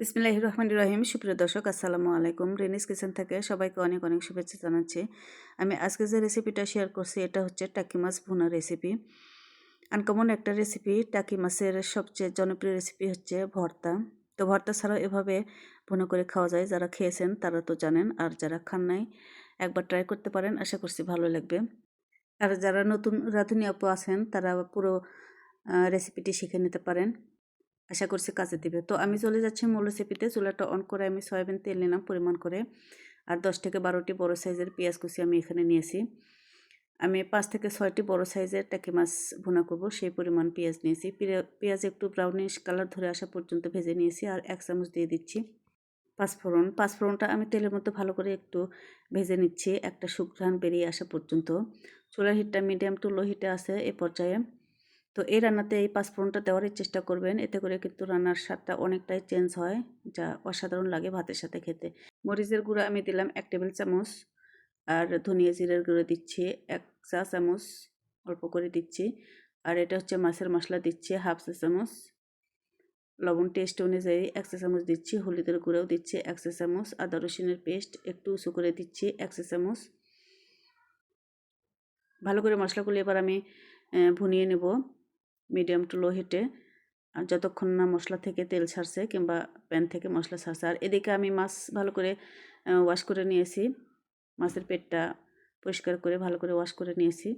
বিসমিল্লাহ রহমান রহিম সুপ্রিয় দর্শক, আসসালামু আলাইকুম। রেনিস কিচেন থেকে সবাইকে অনেক অনেক শুভেচ্ছা জানাচ্ছি। আমি আজকে যে রেসিপিটা শেয়ার করছি, এটা হচ্ছে টাকি মাছ ভুনা রেসিপি। আনকমন একটা রেসিপি, টাকি মাছের সবচেয়ে জনপ্রিয় রেসিপি হচ্ছে ভর্তা। তো ভর্তা ছাড়াও এভাবে ভুনা করে খাওয়া যায়। যারা খেয়েছেন, তারা তো জানেন। আর যারা খান নাই, একবার ট্রাই করতে পারেন। আশা করছি ভালো লাগবে। আর যারা নতুন, রাঁধুনি আপু আছেন, তারা পুরো রেসিপিটি শিখে নিতে পারেন। আশা করছি কাজে দিবে। তো আমি চলে যাচ্ছি মূল রেসিপিতে চুলাটা অন করে আমি সয়াবিন তেল নিলাম পরিমাণ করে। আর দশ থেকে বারোটি বড় সাইজের পেঁয়াজ কুচি আমি এখানে নিয়েছি। আমি পাঁচ থেকে ছয়টি বড় সাইজের টাকি মাছ ভুনা করব, সেই পরিমাণ পেঁয়াজ নিয়েছি। পেঁয়াজ একটু ব্রাউনিশ কালার ধরে আসা পর্যন্ত ভেজে নিয়েছি আর এক চামচ দিয়ে দিচ্ছি পাঁচফোড়ন। পাঁচফোড়নটা আমি তেলের মধ্যে ভালো করে একটু ভেজে নিচ্ছি। একটা সুঘ্রাণ বেরিয়ে আসা পর্যন্ত। চুলার হিটটা মিডিয়াম টু লো হিটে আছে এ পর্যায়ে। তো এই রান্নাতে এই পাঁচফোড়নটা দেওয়ারই চেষ্টা করবেন। এতে করে কিন্তু রান্নার স্বাদটা অনেকটাই চেঞ্জ হয়, যা অসাধারণ লাগে ভাতের সাথে খেতে। মরিচের গুঁড়ো আমি দিলাম এক টেবিল চামচ, আর ধনিয়া জিরের গুঁড়ো দিচ্ছি এক চা চামচ, অল্প করে দিচ্ছি। আর এটা হচ্ছে মাছের মশলা দিচ্ছি হাফ চা চামচ। লবণ টেস্ট অনুযায়ী এক চা চামচ দিচ্ছি, হলুদের গুঁড়াও দিচ্ছি এক চা চামচ, আদা রসুনের পেস্ট একটু উঁচু করে দিচ্ছি এক চা চামচ। ভালো করে মশলাগুলো এবার আমি ভুনিয়ে নেব। মিডিয়াম টু লো হিটে। আর যতক্ষণ না মশলা থেকে তেল ছাড়ছে কিংবা প্যান থেকে মশলা ছাড়ছে। আর এদিকে আমি মাছ ভালো করে ওয়াশ করে নিয়েছি। মাছের পেটটা পরিষ্কার করে ভালো করে ওয়াশ করে নিয়েছি।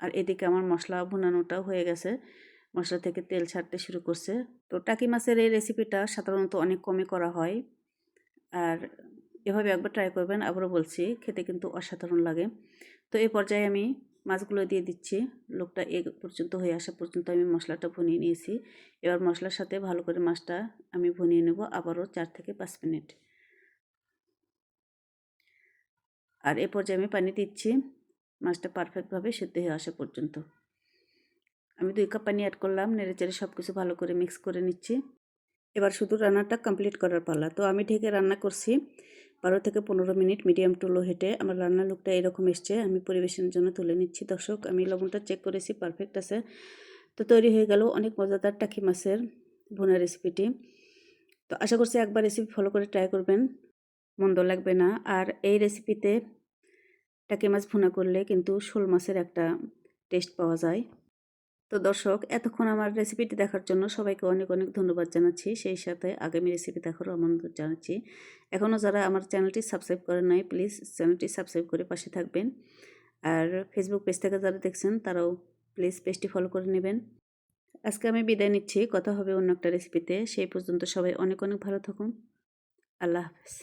আর এদিকে আমার মশলা ভুনানোটাও হয়ে গেছে। মশলা থেকে তেল ছাড়তে শুরু করছে। তো টাকি মাছের এই রেসিপিটা সাধারণত অনেক কমে করা হয়। আর এভাবে একবার ট্রাই করবেন, আবারও বলছি, খেতে কিন্তু অসাধারণ লাগে। তো এই পর্যায়ে আমি মাছগুলো দিয়ে দিচ্ছি। লোকটা এ পর্যন্ত হয়ে আসা পর্যন্ত আমি মশলাটা ভুনিয়ে নিয়েছি। এবার মশলার সাথে ভালো করে মাছটা আমি ভুনিয়ে নেব আবারও চার থেকে পাঁচ মিনিট। আর এ পর্যায়ে আমি পানি দিচ্ছি। মাছটা পারফেক্টভাবে সেদ্ধ হয়ে আসা পর্যন্ত। আমি দুই কাপ পানি অ্যাড করলাম নেড়ে চেড়ে সব কিছু ভালো করে মিক্স করে নিচ্ছি। এবার শুধু রান্নাটা কমপ্লিট করার পালা। তো আমি ঢেকে রান্না করছি। বারো থেকে পনেরো মিনিট মিডিয়াম টু লো হেঁটে আমার রান্নার লুকটা এরকম এসছে, আমি পরিবেশনের জন্য তুলে নিচ্ছি। দর্শক, আমি লবণটা চেক করেছি পারফেক্ট আছে। তো তৈরি হয়ে গেল অনেক মজাদার টাকি মাছের ভুনা রেসিপিটি তো আশা করছি একবার রেসিপি ফলো করে ট্রাই করবেন, মন্দ লাগবে না। আর এই রেসিপিতে টাকি মাছ ভুনা করলে কিন্তু শোল মাছের একটা টেস্ট পাওয়া যায়। তো দর্শক, এতক্ষণ আমার রেসিপিটি দেখার জন্য সবাইকে অনেক অনেক ধন্যবাদ জানাচ্ছি। সেই সাথে আগামী রেসিপি দেখারও আমন্ত্রণ জানাচ্ছি। এখনও যারা আমার চ্যানেলটি সাবস্ক্রাইব করেন নাই প্লিজ চ্যানেলটি সাবস্ক্রাইব করে পাশে থাকবেন। আর ফেসবুক পেজ থেকে যারা দেখছেন, তারাও প্লিজ পেজটি ফলো করে নেবেন। আজকে আমি বিদায় নিচ্ছি। কথা হবে অন্য একটা রেসিপিতে সেই পর্যন্ত সবাই অনেক অনেক ভালো থাকুন। আল্লাহ হাফেজ।